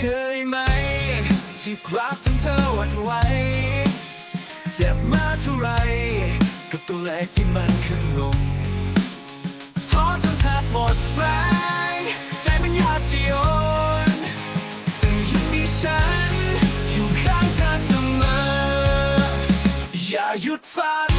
เคยไหม ที่กราบจนเธอหวั่นไหวเจ็บมาเท่าไร กับตัวเลขที่มันขึ้นลงท้อจนแทบหมดแรงใจมันยากจะโยนแต่ยังมีฉัน อยู่ข้างเธอเสมอ อย่าหยุดฝัน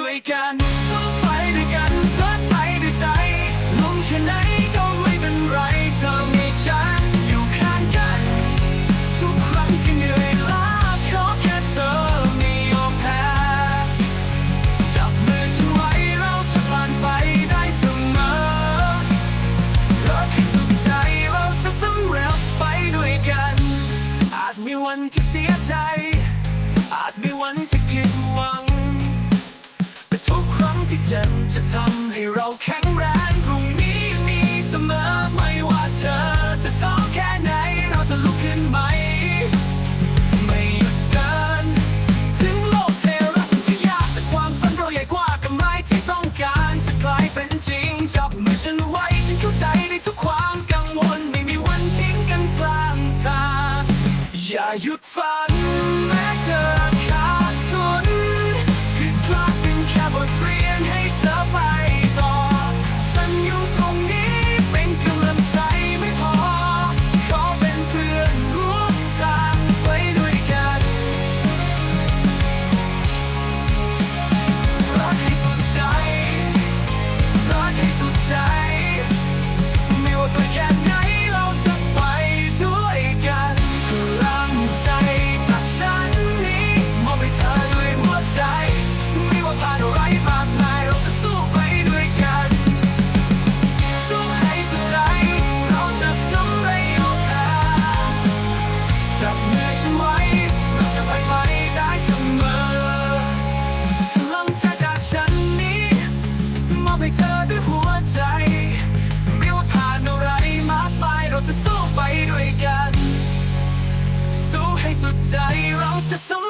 ด้วยกันสู้ไปด้วยกันเธอไปด้วยใจลงแค่ไหนก็ไม่เป็นไรเธอมีฉันอยู่ข้างกัน ทุกครั้งที่เหนื่อยล้าขอแค่เธอไม่ยอมแพ้จับมือฉันไว้เราจะผ่านไปได้เสมอรักให้สุดใจเราจะสำเร็จไปด้วยกัน อาจมีวันที่เสียใจ แข็งแรงพรุ่งนี้มีเสมอไม่ว่าเธอจะท้อแค่ไหนเราจะลุกขึ้นไหม ไม่หยุดเดิน ถึงโลกเทรักที่ยากแต่ความฝันเราใหญ่กว่ากับไม้ที่ต้องการจะกลายเป็นจริงจับมือฉันไว้ฉันเข้าใจในทุกความกังวลไม่มีวันทิ้งกันกลางทางอย่าหยุดฝัน ให้เธอด้วยหัวใจ ไม่ว่าผ่านอะไรมากมายเราจะสู้ไปด้วยกัน สู้ให้สุดใจเราจะสู้